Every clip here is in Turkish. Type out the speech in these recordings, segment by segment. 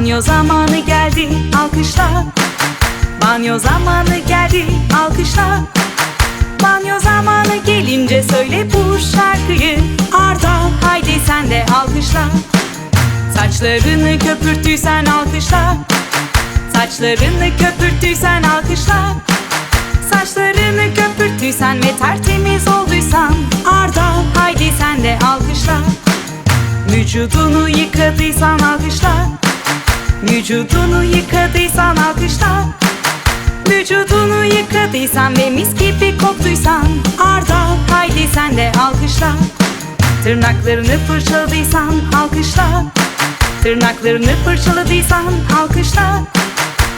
Banyo zamanı geldi alkışla. Banyo zamanı geldi alkışla. Banyo zamanı gelince söyle bu şarkıyı. Arda haydi sen de alkışla. Saçlarını köpürttüysen alkışla. Saçlarını köpürttüysen alkışla. Saçlarını köpürttüysen ve tertemiz olduysan. Arda haydi sen de alkışla. Vücudunu yıkadıysan alkışla Vücudunu yıkadıysan alkışla. Vücudunu yıkadıysan ve mis gibi koktuysan Arda haydi sen de alkışla. Tırnaklarını fırçaladıysan alkışla. Tırnaklarını fırçaladıysan alkışla.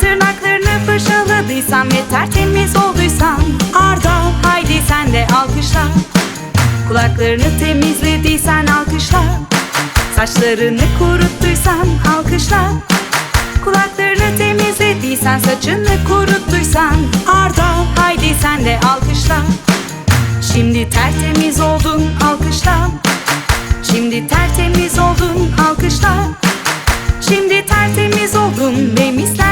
Tırnaklarını fırçaladıysan ve tertemiz olduysan Arda haydi sen de alkışla. Kulaklarını temizlediysen alkışla. Saçlarını kuruttuysan alkışla temizlediysen saçını kuruttuysan Arda haydi sen de alkışla. Şimdi tertemiz oldun alkışla. Şimdi tertemiz oldun alkışla. Şimdi tertemiz oldun ve misler gibi koktun